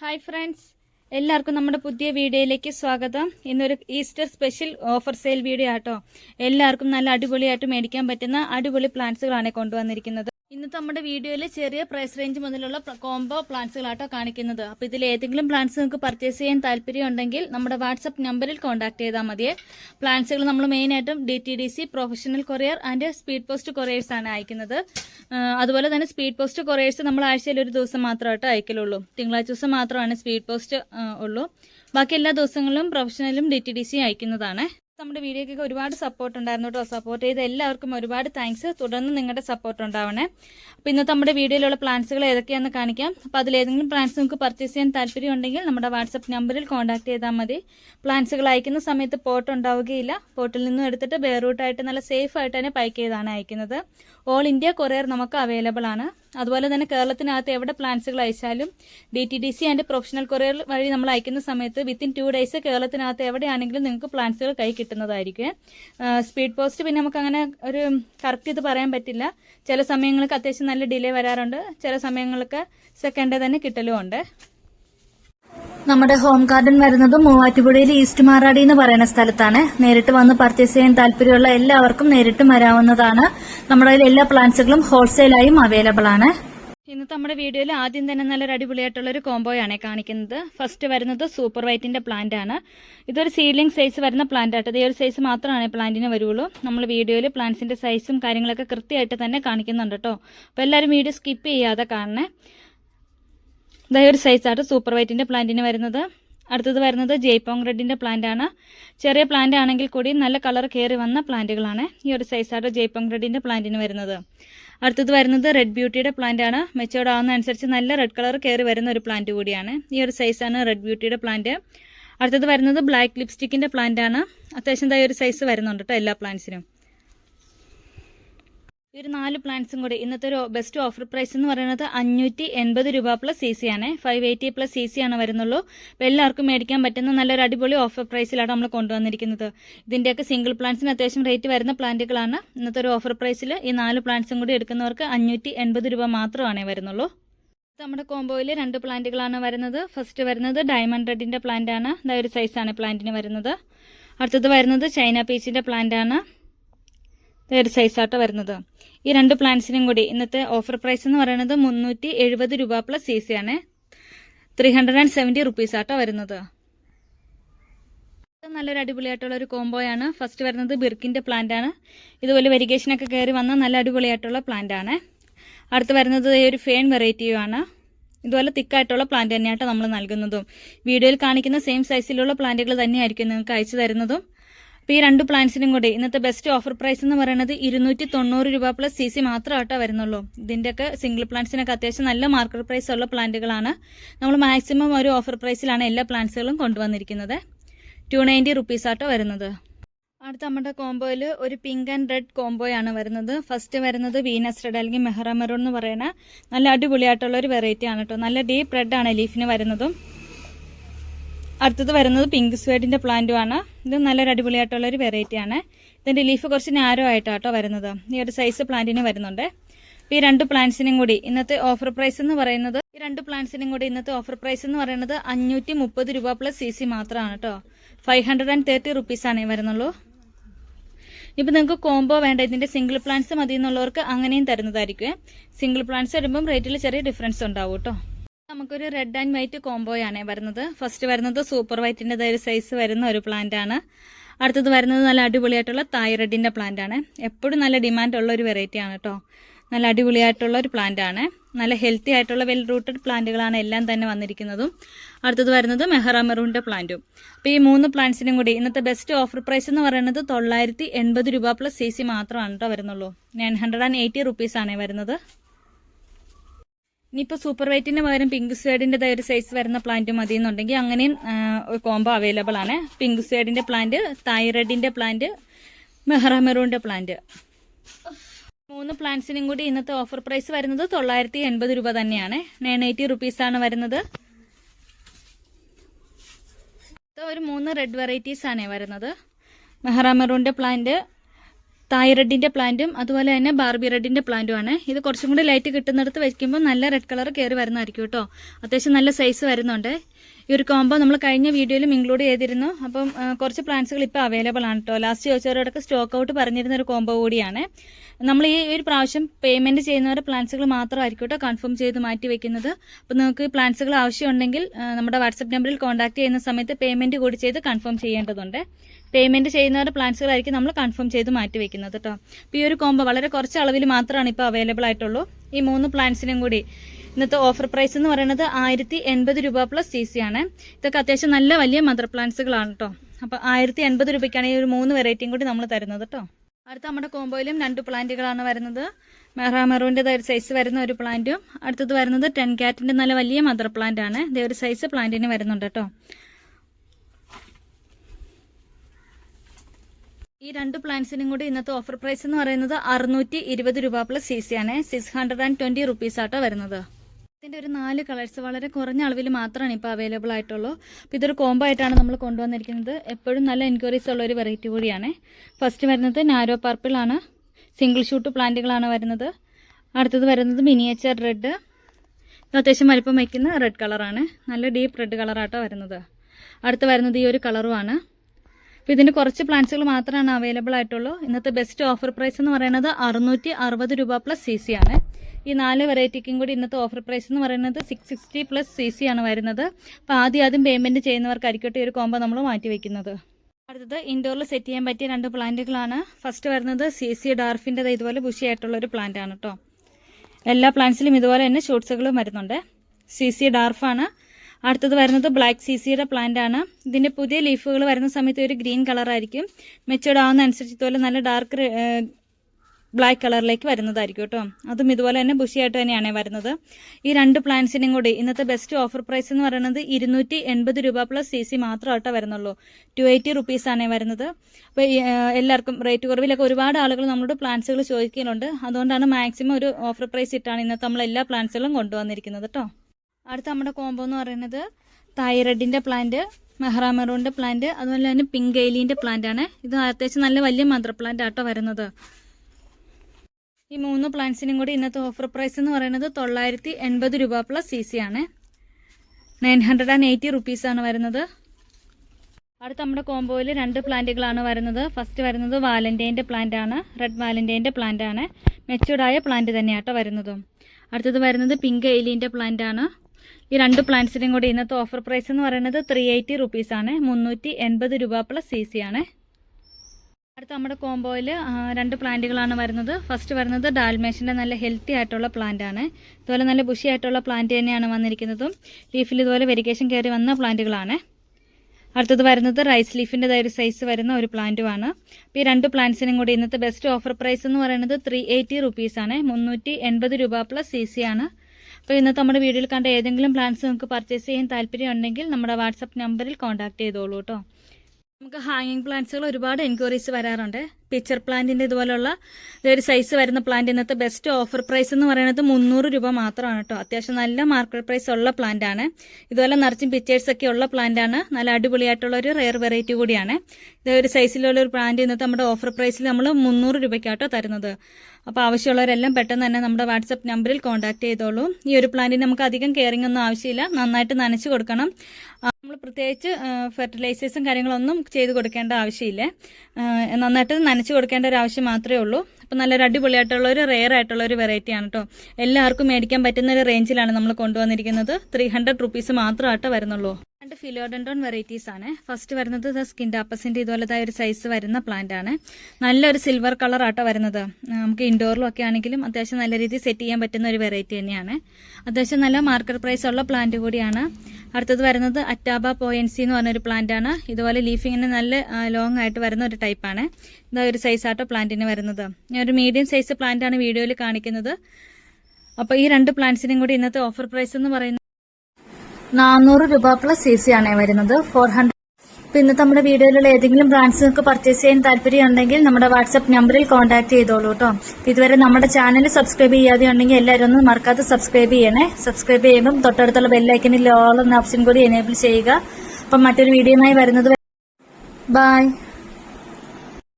Hi friends എല്ലാവർക്കും നമ്മുടെ പുതിയ വീഡിയോയിലേക്ക് സ്വാഗതം. ഇന്നൊരു Easter special offer sale video ആട്ടോ. എല്ലാവർക്കും നല്ല അടിപൊളിയായിട്ട് മേടിക്കാൻ പറ്റുന്ന അടിപൊളി പ്ലാന്റ്സുകളാണ് കൊണ്ടുവന്നിരിക്കുന്നത്. ഇന്നത്തെ നമ്മുടെ വീഡിയോയിൽ ചെറിയ പ്രൈസ് റേഞ്ച് മുതലുള്ള കോംബോ പ്ലാന്റ്സുകളാട്ടോ കാണിക്കുന്നത്. അപ്പോൾ ഇതിൽ ഏതെങ്കിലും പ്ലാന്റ്സ് നിങ്ങൾക്ക് പർച്ചേസ് ചെയ്യാൻ താല്പര്യം ഉണ്ടെങ്കിൽ നമ്മുടെ വാട്സപ്പ് നമ്പറിൽ കോൺടാക്ട് ചെയ്താൽ മതിയെ. പ്ലാന്റ്സുകൾ നമ്മൾ മെയിനായിട്ടും D T D C professional courier and speed post couriers ആണ് അയക്കുന്നത്. അതുപോലെ തന്നെ സ്പീഡ് പോസ്റ്റ് കൊറിയേഴ്സ് നമ്മൾ ആഴ്ചയിൽ ഒരു ദിവസം മാത്രമായിട്ട് അയക്കലുള്ളൂ. തിങ്കളാഴ്ച ദിവസം മാത്രമാണ് സ്പീഡ് പോസ്റ്റ് ഉള്ളൂ. ബാക്കി എല്ലാ ദിവസങ്ങളിലും പ്രൊഫഷണലും ഡി ടി ഡി സി അയക്കുന്നതാണ്. നമ്മുടെ വീഡിയോക്കൊക്കെ ഒരുപാട് സപ്പോർട്ട് ഉണ്ടായിരുന്നു കേട്ടോ സപ്പോർട്ട് ചെയ്ത് എല്ലാവർക്കും ഒരുപാട് താങ്ക്സ് തുടർന്ന് നിങ്ങളുടെ സപ്പോർട്ട് ഉണ്ടാവണേ. അപ്പോൾ ഇന്നത്തെ നമ്മുടെ വീഡിയോയിലുള്ള പ്ലാൻസുകൾ ഏതൊക്കെയാണെന്ന് കാണിക്കാം. അപ്പോൾ അതിലേതെങ്കിലും പ്ലാൻസ് നിങ്ങൾക്ക് പർച്ചേസ് ചെയ്യാൻ താല്പര്യം ഉണ്ടെങ്കിൽ നമ്മുടെ വാട്സപ്പ് നമ്പറിൽ കോൺടാക്ട് ചെയ്താൽ മതി. പ്ലാൻസുകൾ അയക്കുന്ന സമയത്ത് പോട്ട് ഉണ്ടാവുകയില്ല. പോട്ടിൽ നിന്നും എടുത്തിട്ട് ബെയറൂട്ടായിട്ട് നല്ല സേഫ് ആയിട്ട് തന്നെ പാക്ക് ചെയ്താണ് അയക്കുന്നത്. ഓൾ ഇന്ത്യ കൊറിയർ നമുക്ക് അവൈലബിൾ ആണ്. അതുപോലെ തന്നെ കേരളത്തിനകത്ത് എവിടെ പ്ലാൻസുകൾ അയച്ചാലും D T D C and professional courier വഴി നമ്മൾ അയക്കുന്ന സമയത്ത് വിത്തിൻ ടു ഡേയ്സ് കേരളത്തിനകത്ത് എവിടെയാണെങ്കിലും നിങ്ങൾക്ക് പ്ലാൻസുകൾ കൈ കിട്ടുന്നതായിരിക്കും. സ്പീഡ് പോസ്റ്റ് പിന്നെ നമുക്ക് അങ്ങനെ ഒരു കറക്റ്റ് ഇത് പറയാൻ പറ്റില്ല. ചില സമയങ്ങൾക്ക് അത്യാവശ്യം നല്ല ഡിലേ വരാറുണ്ട്. ചില സമയങ്ങൾക്ക് സെക്കൻഡ് തന്നെ കിട്ടലും ഉണ്ട്. നമ്മുടെ ഹോം ഗാർഡൻ വരുന്നത് മൂവാറ്റുപുഴയിൽ ഈസ്റ്റ് മാറാടി എന്ന് പറയുന്ന സ്ഥലത്താണ്. നേരിട്ട് വന്ന് പർച്ചേസ് ചെയ്യാൻ താല്പര്യമുള്ള എല്ലാവർക്കും നേരിട്ട് വരാവുന്നതാണ്. നമ്മുടെ എല്ലാ പ്ലാന്റ്സുകളും ഹോൾസെയിലായും അവൈലബിൾ ആണ്. ഇന്നത്തെ നമ്മുടെ വീഡിയോയിൽ ആദ്യം തന്നെ നല്ലൊരു അടിപൊളിയായിട്ടുള്ള ഒരു കോംബോയാണ് കാണിക്കുന്നത്. ഫസ്റ്റ് വരുന്നത് സൂപ്പർ വൈറ്റിന്റെ പ്ലാന്റ് ആണ്. ഇതൊരു സീലിംഗ് സൈസ് വരുന്ന പ്ലാന്റ് ആട്ടോ. ഈ ഒരു സൈസ് മാത്രമാണ് പ്ലാന്റിന് വരുള്ളൂ. നമ്മൾ വീഡിയോയിൽ പ്ലാന്റ്സിന്റെ സൈസും കാര്യങ്ങളൊക്കെ കൃത്യമായിട്ട് തന്നെ കാണിക്കുന്നുണ്ട് കേട്ടോ അപ്പോൾ എല്ലാവരും വീഡിയോ സ്കിപ്പ് ചെയ്യാതെ കാണണേ. ഇതാ ഒരു സൂപ്പർ വൈറ്റിന്റെ പ്ലാന്റിന് വരുന്നത്. അടുത്തത് വരുന്നത് ജയ്പോങ് പ്ലാന്റ് ആണ്. ചെറിയ പ്ലാന്റ് ആണെങ്കിൽ കൂടി നല്ല കളർ കയറി വന്ന പ്ലാന്റുകളാണ് ഈ ഒരു സൈസായിട്ട് ജയ്പോങ് റെഡിന്റെ പ്ലാന്റിന് വരുന്നത്. അടുത്തത് വരുന്നത് റെഡ് ബ്യൂട്ടിയുടെ ആണ്. മെച്ചോർഡ് ആവുന്ന അനുസരിച്ച് നല്ല റെഡ് കളർ കയറി വരുന്ന ഒരു പ്ലാന്റ് കൂടിയാണ്. ഈ ഒരു സൈസാണ് റെഡ് ബ്യൂട്ടിയുടെ പ്ലാന്റ് അടുത്തത് വരുന്നത് ബ്ലാക്ക് ലിപ്സ്റ്റിക്കിന്റെ പ്ലാന്റ് ആണ്. അത്യാവശ്യം ഈ ഒരു സൈസ് വരുന്നുണ്ട് കേട്ടോ എല്ലാ പ്ലാന്റ്സിനും ഈ ഒരു നാല് പ്ലാന്റ്സും കൂടി. ഇന്നത്തെ ഒരു ബെസ്റ്റ് ഓഫർ പ്രൈസ് എന്ന് പറയുന്നത് അഞ്ഞൂറ്റി എൺപത് രൂപ പ്ലസ് സി സി ആണ്. Five eighty plus C C ആണ് വരുന്നുള്ളൂ. എല്ലാവർക്കും മേടിക്കാൻ പറ്റുന്ന നല്ലൊരു അടിപൊളി ഓഫർ പ്രൈസിലാണ് നമ്മൾ കൊണ്ടുവന്നിരിക്കുന്നത്. ഇതിന്റെയൊക്കെ സിംഗിൾ പ്ലാന്റ്സിന് അത്യാവശ്യം റേറ്റ് വരുന്ന പ്ലാന്റുകളാണ് ഇന്നത്തെ ഒരു ഓഫർ പ്രൈസിൽ ഈ നാല് പ്ലാന്റ്സും കൂടി എടുക്കുന്നവർക്ക് അഞ്ഞൂറ്റി എൺപത് രൂപ മാത്രമാണേ വരുന്നുള്ളൂ. നമ്മുടെ കോംബോയിൽ രണ്ട് പ്ലാന്റുകളാണ് വരുന്നത്. ഫസ്റ്റ് വരുന്നത് ഡയമണ്ട് റെഡിന്റെ പ്ലാന്റ് ആണ്. ഇതാ ഒരു സൈസാണ് പ്ലാന്റിന് വരുന്നത്. അടുത്തത് വരുന്നത് ചൈന പീച്ചിന്റെ പ്ലാന്റ് ആണ്. ഒരു സൈസാട്ടോ വരുന്നത്. ഈ രണ്ട് പ്ലാന്റ്സിനും കൂടി ഇന്നത്തെ ഓഫർ പ്രൈസ് എന്ന് പറയുന്നത് മുന്നൂറ്റി എഴുപത് രൂപ പ്ലസ് സി സി ആണ്. Three hundred and seventy rupees ആട്ടോ വരുന്നത്. നല്ലൊരു അടിപൊളിയായിട്ടുള്ള ഒരു കോംബോയാണ് ഫസ്റ്റ് വരുന്നത് ബിർക്കിന്റെ ആണ്. ഇതുപോലെ വെരിഗേഷനൊക്കെ കയറി വന്ന നല്ല അടിപൊളിയായിട്ടുള്ള ആണ്. അടുത്ത് വരുന്നത് ഈ ഒരു ഫേൺ വെറൈറ്റിയും ആണ്. ഇതുപോലെ തിക്കായിട്ടുള്ള പ്ലാന്റ് തന്നെയാട്ടോ നമ്മൾ നൽകുന്നതും. വീഡിയോയിൽ കാണിക്കുന്ന സെയിം സൈസിലുള്ള പ്ലാന്റുകൾ തന്നെയായിരിക്കും നിങ്ങൾക്ക് അയച്ചു തരുന്നതും. അപ്പോൾ ഈ രണ്ട് പ്ലാന്റ്സിനും കൂടി ഇന്നത്തെ ബെസ്റ്റ് ഓഫർ പ്രൈസ് എന്ന് പറയുന്നത് ഇരുന്നൂറ്റി തൊണ്ണൂറ് രൂപ പ്ലസ് സി സി മാത്രമായിട്ടോ വരുന്നുള്ളൂ. ഇതിന്റെയൊക്കെ സിംഗിൾ പ്ലാന്റ്സിനൊക്കെ അത്യാവശ്യം നല്ല മാർക്കറ്റ് പ്രൈസ് ഉള്ള പ്ലാന്റുകളാണ് നമ്മൾ മാക്സിമം ഒരു ഓഫർ പ്രൈസിലാണ് എല്ലാ പ്ലാന്റ്സുകളും കൊണ്ടുവന്നിരിക്കുന്നത്. ടു നയന്റി റുപ്പീസാട്ടോ വരുന്നത്. അടുത്ത നമ്മുടെ കോംബോയിൽ ഒരു പിങ്ക് ആൻഡ് റെഡ് കോംബോയാണ് വരുന്നത്. ഫസ്റ്റ് വരുന്നത് വീനസ് റെഡ് അല്ലെങ്കിൽ മെഹ്റ എന്ന് പറയുന്ന നല്ല അടിപൊളിയായിട്ടുള്ള ഒരു വെറൈറ്റി ആണ് കേട്ടോ നല്ല ഡീപ്പ് റെഡ് ആണ് ലീഫിന് വരുന്നതും. അടുത്തത് വരുന്നത് പിങ്ക് സ്വേഡിന്റെ പ്ലാന്റും ആണ്. ഇത് നല്ലൊരു അടിപൊളിയായിട്ടുള്ള ഒരു വെറൈറ്റി ആണ്. ഇതിന്റെ ലീഫ് കുറച്ച് നാരോ ആയിട്ടാട്ടോ വരുന്നത്. ഈ ഒരു സൈസ് പ്ലാന്റിന് വരുന്നുണ്ട്. ഈ രണ്ട് പ്ലാന്റ്സിനും കൂടി ഇന്നത്തെ ഓഫർ പ്രൈസ് എന്ന് പറയുന്നത് ഈ രണ്ട് പ്ലാന്റ്സിനും കൂടി ഇന്നത്തെ ഓഫർ പ്രൈസ് എന്ന് പറയുന്നത് അഞ്ഞൂറ്റി മുപ്പത് രൂപ പ്ലസ് സി സി മാത്രമാണ് കേട്ടോ five hundred and thirty rupees ആണേ വരുന്നുള്ളൂ. ഇപ്പൊ നിങ്ങൾക്ക് കോംബോ വേണ്ട. ഇതിന്റെ സിംഗിൾ പ്ലാന്റ്സ് മതി എന്നുള്ളവർക്ക് അങ്ങനെയും തരുന്നതായിരിക്കും. സിംഗിൾ പ്ലാന്റ്സ് വരുമ്പം റേറ്റിൽ ചെറിയ ഡിഫറൻസ് ഉണ്ടാവും കേട്ടോ നമുക്കൊരു റെഡ് ആൻഡ് വൈറ്റ് കോംബോയാണ് വരുന്നത്. ഫസ്റ്റ് വരുന്നത് സൂപ്പർ വൈറ്റിന്റെ ഒരു സൈസ് വരുന്ന ഒരു പ്ലാന്റ് ആണ്. അടുത്തത് വരുന്നത് നല്ല അടിപൊളിയായിട്ടുള്ള തൈറോയിഡിന്റെ പ്ലാന്റ് ആണ്. എപ്പോഴും നല്ല ഡിമാൻഡ് ഉള്ള ഒരു വെറൈറ്റി ആണ് കേട്ടോ നല്ല അടിപൊളിയായിട്ടുള്ള ഒരു പ്ലാന്റ് ആണ്. നല്ല ഹെൽത്തി ആയിട്ടുള്ള വെൽ റൂട്ടഡ് പ്ലാന്റുകളാണ് എല്ലാം തന്നെ വന്നിരിക്കുന്നതും. അടുത്തത് വരുന്നത് മെഹറ പ്ലാന്റും അപ്പോൾ ഈ മൂന്ന് പ്ലാന്റ്സിനും കൂടി ഇന്നത്തെ ബെസ്റ്റ് ഓഫർ പ്രൈസ് എന്ന് പറയുന്നത് തൊള്ളായിരത്തി എൺപത് രൂപ പ്ലസ് സി സി മാത്രമാണ് കേട്ടോ വരുന്നുള്ളൂ. നയൻ ഹൺഡ്രഡ് ആൻഡ് എയ്റ്റി വരുന്നത്. ഇനിയിപ്പോൾ സൂപ്പർ വൈറ്റിന് പകരം പിങ്ക് സ്വേഡിന്റെ ഒരു സൈസ് വരുന്ന പ്ലാന്റ് മതി എന്നുണ്ടെങ്കിൽ അങ്ങനെയും കോംബോ അവൈലബിൾ ആണ്. പിങ്ക് സ്വേഡിന്റെ പ്ലാന്റ് തൈറോയിഡിന്റെ പ്ലാന്റ് മെഹ്റമെറൂണിന്റെ പ്ലാന്റ് മൂന്ന് പ്ലാന്റ്സിനും കൂടി ഇന്നത്തെ ഓഫർ പ്രൈസ് വരുന്നത് തൊള്ളായിരത്തി എൺപത് രൂപ തന്നെയാണ്. നയൻ എയ്റ്റി റുപ്പീസ് ആണ് വരുന്നത്. ഒരു മൂന്ന് റെഡ് വെറൈറ്റീസ് ആണ് വരുന്നത്. മെഹ്റമെറൂണിന്റെ പ്ലാന്റ് തായ് പ്ലാന്റും അതുപോലെ തന്നെ ബാർബി പ്ലാന്റും ആണ് ഇത് കുറച്ചും കൂടി ലൈറ്റ് കിട്ടുന്നിടത്ത് വെക്കുമ്പോൾ നല്ല റെഡ് കളർ കയറി വരുന്നതായിരിക്കും കേട്ടോ. അത്യാവശ്യം നല്ല സൈസ് വരുന്നുണ്ട്. ഈ ഒരു കോംബോ നമ്മൾ കഴിഞ്ഞ വീഡിയോയിലും ഇൻക്ലൂഡ് ചെയ്തിരുന്നു. അപ്പം കുറച്ച് പ്ലാന്റ്സുകൾ ഇപ്പോൾ അവൈലബിൾ ആണ് കേട്ടോ ലാസ്റ്റ് ചോദിച്ചവരോടൊക്കെ സ്റ്റോക്ക് ഔട്ട് പറഞ്ഞിരുന്ന ഒരു കോംബോ കൂടിയാണ്. നമ്മൾ ഈ ഒരു പ്രാവശ്യം പേയ്മെന്റ് ചെയ്യുന്നവരുടെ പ്ലാന്റ്സുകൾ മാത്രമായിരിക്കും കേട്ടോ കൺഫേം ചെയ്ത് മാറ്റി വെക്കുന്നത്. അപ്പോൾ നിങ്ങൾക്ക് പ്ലാന്റ്സുകൾ ആവശ്യമുണ്ടെങ്കിൽ നമ്മുടെ വാട്സപ്പ് നമ്പറിൽ കോൺടാക്ട് ചെയ്യുന്ന സമയത്ത് പേയ്മെന്റ് കൂടി ചെയ്ത് കൺഫേം ചെയ്യേണ്ടതുണ്ട്. പേയ്മെന്റ് ചെയ്യുന്നവരുടെ പ്ലാൻസുകളായിരിക്കും നമ്മൾ കൺഫേം ചെയ്ത് മാറ്റി വെക്കുന്നത് കേട്ടോ അപ്പോൾ ഈ ഒരു കോംബോ വളരെ കുറച്ച് അളവിൽ മാത്രമാണ് ഇപ്പോൾ അവൈലബിൾ ആയിട്ടുള്ളൂ. ഈ മൂന്ന് പ്ലാന്റ്സിനും കൂടി ഇന്നത്തെ ഓഫർ പ്രൈസ് എന്ന് പറയുന്നത് ആയിരത്തി എൺപത് രൂപ പ്ലസ് സി സി ആണ്. ഇതൊക്കെ അത്യാവശ്യം നല്ല വലിയ മദർ പ്ലാന്റ്സുകളാണ് കേട്ടോ അപ്പോൾ ആയിരത്തി എൺപത് രൂപയ്ക്കാണ് ഈ ഒരു മൂന്ന് വെറൈറ്റിയും കൂടി നമ്മൾ തരുന്നത് കേട്ടോ അടുത്ത നമ്മുടെ കോമ്പോയിലും രണ്ട് പ്ലാന്റുകളാണ് വരുന്നത്. മെഹ്റാ ഒരു സൈസ് വരുന്ന ഒരു പ്ലാന്റും അടുത്തത് വരുന്നത് ടെൻ കാറ്റിന്റെ നല്ല വലിയ മദർ പ്ലാന്റ് ആണ്. ഇതേ ഒരു സൈസ് പ്ലാന്റിന് വരുന്നുണ്ട് കേട്ടോ ഈ രണ്ട് പ്ലാന്റ്സിനും കൂടി ഇന്നത്തെ ഓഫർ പ്രൈസ് എന്ന് പറയുന്നത് അറുന്നൂറ്റി ഇരുപത് രൂപ പ്ലസ് സി സി ആണ്. Six hundred and twenty rupees ആട്ടോ വരുന്നത്. ഇതിന്റെ ഒരു നാല് കളേഴ്സ് വളരെ കുറഞ്ഞ അളവിൽ മാത്രമാണ് ഇപ്പോൾ അവൈലബിൾ ആയിട്ടുള്ളൂ. അപ്പോൾ ഇതൊരു കോംബോ ആയിട്ടാണ് നമ്മൾ കൊണ്ടുവന്നിരിക്കുന്നത്. എപ്പോഴും നല്ല എൻക്വയറീസ് ഉള്ള ഒരു വെറൈറ്റി കൂടിയാണ്. ഫസ്റ്റ് വരുന്നത് നാരോ പർപ്പിളാണ് സിംഗിൾ ഷൂട്ട് പ്ലാന്റുകളാണ് വരുന്നത്. അടുത്തത് വരുന്നത് മിനിയേച്ചർ റെഡ് അത്യാവശ്യം വലിപ്പം വയ്ക്കുന്ന റെഡ് കളറാണ് നല്ല ഡീപ്പ് റെഡ് കളറാട്ടോ വരുന്നത്. അടുത്ത് വരുന്നത് ഈ ഒരു കളറുമാണ് അപ്പോൾ ഇതിന്റെ കുറച്ച് പ്ലാന്റ്സുകൾ മാത്രമാണ് അവൈലബിൾ ആയിട്ടുള്ളൂ. ഇന്നത്തെ ബെസ്റ്റ് ഓഫർ പ്രൈസ് എന്ന് പറയുന്നത് അറുന്നൂറ്റി രൂപ പ്ലസ് സി ആണ്. ഈ നാല് വെറൈറ്റിക്കും കൂടി ഇന്നത്തെ ഓഫർ പ്രൈസ് എന്ന് പറയുന്നത് six sixty plus C C ആണ് വരുന്നത്. അപ്പോൾ ആദ്യം ആദ്യം പേയ്മെന്റ് ചെയ്യുന്നവർക്കായിരിക്കട്ടെ ഈ ഒരു കോംബോ നമ്മൾ മാറ്റി വയ്ക്കുന്നത് അടുത്തത് ഇൻഡോറിൽ സെറ്റ് ചെയ്യാൻ പറ്റിയ രണ്ട് പ്ലാന്റുകളാണ്. ഫസ്റ്റ് വരുന്നത് സി സി ഡാർഫിന്റെ ഇതുപോലെ ബുഷിയായിട്ടുള്ള ഒരു പ്ലാന്റ് ആണ് കേട്ടോ എല്ലാ പ്ലാന്റ്സിലും ഇതുപോലെ തന്നെ ഷൂട്ട്സുകളും വരുന്നുണ്ട്. സി സി ഡാർഫാണ് അടുത്തത് വരുന്നത് ബ്ലാക്ക് സി സിയുടെ പ്ലാന്റ് ആണ്. ഇതിന്റെ പുതിയ ലീഫുകൾ വരുന്ന സമയത്ത് ഒരു ഗ്രീൻ കളറായിരിക്കും മെച്ചൂർഡ് ആവുന്ന അനുസരിച്ച് ഇതുപോലെ നല്ല ഡാർക്ക് ബ്ലാക്ക് കളറിലേക്ക് വരുന്നതായിരിക്കും കേട്ടോ. അതും ഇതുപോലെ തന്നെ ബുഷിയായിട്ട് തന്നെയാണ് വരുന്നത്. ഈ രണ്ട് പ്ലാന്റ്സിനും കൂടി ഇന്നത്തെ ബെസ്റ്റ് ഓഫർ പ്രൈസ് എന്ന് പറയുന്നത് ഇരുന്നൂറ്റി എൺപത് രൂപ പ്ലസ് സി സി മാത്രമായിട്ട് വരുന്നുള്ളൂ. ടു എയ്റ്റി റുപ്പീസ് ആണ് വരുന്നത്. അപ്പോൾ എല്ലാവർക്കും റേറ്റ് കുറവിലൊക്കെ ഒരുപാട് ആളുകൾ നമ്മളോട് പ്ലാന്റ്സുകൾ ചോദിക്കുന്നുണ്ട്. അതുകൊണ്ടാണ് മാക്സിമം ഒരു ഓഫർ പ്രൈസ് ഇട്ടാണ് ഇന്നത്തെ നമ്മൾ എല്ലാ പ്ലാന്റ്സുകളും കൊണ്ടുവന്നിരിക്കുന്നത് കേട്ടോ അടുത്ത നമ്മുടെ കോംബോ എന്ന് പറയുന്നത് തൈറഡിന്റെ പ്ലാന്റ് മെഹ്റാ മെറൂണിന്റെ പ്ലാന്റ് അതുപോലെ തന്നെ പിങ്ക് എയിലിന്റെ പ്ലാന്റ് ആണ്. ഇത് അത്യാവശ്യം നല്ല വലിയ മദർ പ്ലാന്റ് ആട്ടോ വരുന്നത്. ഈ മൂന്ന് പ്ലാന്റ്സിനും കൂടി ഇന്നത്തെ ഓഫർ പ്രൈസ് എന്ന് പറയുന്നത് തൊള്ളായിരത്തി എൺപത് രൂപ പ്ലസ് സി സി ആണ്. Nine hundred and eighty rupees ആണ് വരുന്നത്. അടുത്ത നമ്മുടെ കോംബോയിൽ രണ്ട് പ്ലാന്റുകളാണ് വരുന്നത്. ഫസ്റ്റ് വരുന്നത് വാലന്റൈന്റെ പ്ലാന്റ് ആണ്. റെഡ് വാലന്റൈന്റെ പ്ലാന്റ് ആണ്. മെച്ചൂർഡായ പ്ലാന്റ് തന്നെയാട്ടോ വരുന്നതും. അടുത്തത് വരുന്നത് പിങ്ക് എയിലിന്റെ പ്ലാന്റ് ആണ്. ഈ രണ്ട് പ്ലാന്റ്സിനും കൂടി ഇന്നത്തെ ഓഫർ പ്രൈസ് എന്ന് പറയുന്നത് ത്രീ എയ്റ്റി റുപ്പീസ് ആണ്. മുന്നൂറ്റി എൺപത് രൂപ പ്ലസ് സി സി ആണ്. അടുത്ത നമ്മുടെ കോംബോയിൽ രണ്ട് പ്ലാന്റുകളാണ് വരുന്നത്. ഫസ്റ്റ് വരുന്നത് ഡാൽമേഷന്റെ നല്ല ഹെൽത്തി ആയിട്ടുള്ള പ്ലാന്റ് ആണ്. ഇതുപോലെ നല്ല ബുഷി ആയിട്ടുള്ള പ്ലാന്റ് തന്നെയാണ് വന്നിരിക്കുന്നതും. ലീഫിൽ ഇതുപോലെ വെരിക്കേഷൻ കയറി വന്ന പ്ലാന്റുകളാണ്. അടുത്തത് വരുന്നത് റൈസ് ലീഫിന്റെ ഒരു സൈസ് വരുന്ന ഒരു പ്ലാന്റുമാണ് അപ്പോൾ ഈ രണ്ട് പ്ലാന്റ്സിനും കൂടി ഇന്നത്തെ ബെസ്റ്റ് ഓഫർ പ്രൈസ് എന്ന് പറയുന്നത് ത്രീ എയ്റ്റി റുപ്പീസാണ് മുന്നൂറ്റി എൺപത് രൂപ പ്ലസ് സി സി ആണ്. അപ്പോൾ ഇന്നത്തെ നമ്മുടെ വീഡിയോയിൽ കണ്ട ഏതെങ്കിലും പ്ലാന്റ്സ് നിങ്ങൾക്ക് പർച്ചേസ് ചെയ്യാൻ താല്പര്യം ഉണ്ടെങ്കിൽ നമ്മുടെ വാട്സപ്പ് നമ്പറിൽ കോൺടാക്ട് ചെയ്തോളൂ കേട്ടോ നമുക്ക് ഹാങ്ങിങ് പ്ലാന്റ്സുകൾ ഒരുപാട് എൻക്വയറീസ് വരാറുണ്ട്. പിക്ചർ പ്ലാന്റിന്റെ ഇതുപോലുള്ള ഒരു സൈസ് വരുന്ന പ്ലാന്റ് ഇന്നത്തെ ബെസ്റ്റ് ഓഫർ പ്രൈസ് എന്ന് പറയുന്നത് മുന്നൂറ് രൂപ മാത്രമാണ് കേട്ടോ അത്യാവശ്യം നല്ല മാർക്കറ്റ് പ്രൈസ് ഉള്ള പ്ലാന്റ് ആണ് ഇതുപോലെ നിറച്ചും പിക്ചേഴ്സ് ഒക്കെ ഉള്ള പ്ലാന്റ് ആണ് നല്ല അടിപൊളിയായിട്ടുള്ള ഒരു റെയർ വെറൈറ്റി കൂടിയാണ്. ഇത് ഒരു സൈസിലുള്ള ഒരു പ്ലാന്റ് ഇന്നത്തെ നമ്മുടെ ഓഫർ പ്രൈസിൽ നമ്മൾ മുന്നൂറ് രൂപയ്ക്കാട്ടോ തരുന്നത്. അപ്പോൾ ആവശ്യമുള്ളവരെല്ലാം പെട്ടെന്ന് തന്നെ നമ്മുടെ വാട്സപ്പ് നമ്പറിൽ കോൺടാക്ട് ചെയ്തോളൂ. ഈ ഒരു പ്ലാന്റിന് നമുക്ക് അധികം കെയറിംഗ് ഒന്നും ആവശ്യമില്ല. നന്നായിട്ട് നനച്ചു കൊടുക്കണം. നമ്മൾ പ്രത്യേകിച്ച് ഫെർട്ടിലൈസേഴ്സും കാര്യങ്ങളൊന്നും ചെയ്ത് കൊടുക്കേണ്ട ആവശ്യമില്ല. നന്നായിട്ട് നനച്ച് കൊടുക്കേണ്ട ഒരു ആവശ്യം മാത്രമേ ഉള്ളൂ. അപ്പം നല്ലൊരു അടിപൊളിയായിട്ടുള്ള ഒരു റെയർ ആയിട്ടുള്ള ഒരു വെറൈറ്റി ആണ് കേട്ടോ എല്ലാവർക്കും മേടിക്കാൻ പറ്റുന്ന ഒരു റേഞ്ചിലാണ് നമ്മൾ കൊണ്ടുവന്നിരിക്കുന്നത്. ത്രീ ഹൺഡ്രഡ് റുപ്പീസ് മാത്രമായിട്ട് വരുന്നുള്ളൂ. രണ്ട് ഫിലോഡൻഡോൺ വെറൈറ്റീസ് ആണ്. ഫസ്റ്റ് വരുന്നത് സ്കിൻ ഡാപ്പസിന്റെ ഇതുപോലത്തെ ഒരു സൈസ് വരുന്ന പ്ലാന്റ് ആണ്. നല്ലൊരു സിൽവർ കളർ ആട്ടോ വരുന്നത്. നമുക്ക് ഇൻഡോറിലും ഒക്കെ ആണെങ്കിലും അത്യാവശ്യം നല്ല രീതിയിൽ സെറ്റ് ചെയ്യാൻ പറ്റുന്ന ഒരു വെറൈറ്റി തന്നെയാണ്. അത്യാവശ്യം നല്ല മാർക്കറ്റ് പ്രൈസ് ഉള്ള പ്ലാന്റ് കൂടിയാണ്. അടുത്തത് വരുന്നത് അറ്റാബ പോയൻസി എന്ന് പറഞ്ഞൊരു പ്ലാന്റ് ആണ്. ഇതുപോലെ ലീഫിങ്ങിന് നല്ല ലോങ് ആയിട്ട് വരുന്ന ഒരു ടൈപ്പാണ് ഇതാ ഒരു സൈസ് ആട്ടോ പ്ലാന്റിന് വരുന്നത്. ഞാൻ ഒരു മീഡിയം സൈസ് പ്ലാന്റ് ആണ് വീഡിയോയിൽ കാണിക്കുന്നത്. അപ്പോൾ ഈ രണ്ട് പ്ലാന്റ്സിനും കൂടി ഇന്നത്തെ ഓഫർ പ്രൈസ് എന്ന് പറയുന്നത് നാനൂറ് രൂപ പ്ലസ് സി സി ആണ് വരുന്നത്. ഫോർ ഇന്നത്തെ നമ്മുടെ വീഡിയോയിലുള്ള ഏതെങ്കിലും ബ്രാൻഡ്സ് നിങ്ങൾക്ക് പർച്ചേസ് ചെയ്യാൻ താല്പര്യം ഉണ്ടെങ്കിൽ നമ്മുടെ വാട്സ്ആപ്പ് നമ്പറിൽ കോൺടാക്ട് ചെയ്തോളൂ കേട്ടോ ഇതുവരെ നമ്മുടെ ചാനൽ സബ്സ്ക്രൈബ് ചെയ്യാതെ ഉണ്ടെങ്കിൽ എല്ലാവരും ഒന്ന് മറക്കാതെ സബ്സ്ക്രൈബ് ചെയ്യണേ. സബ്സ്ക്രൈബ് ചെയ്യുമ്പോൾ തൊട്ടടുത്തുള്ള ബെല്ലൈക്കനിൽ ഓൾ എന്ന ഓപ്ഷൻ കൂടി എനേബിൾ ചെയ്യുക. അപ്പം മറ്റൊരു വീഡിയോയുമായി വരുന്നത് ബൈ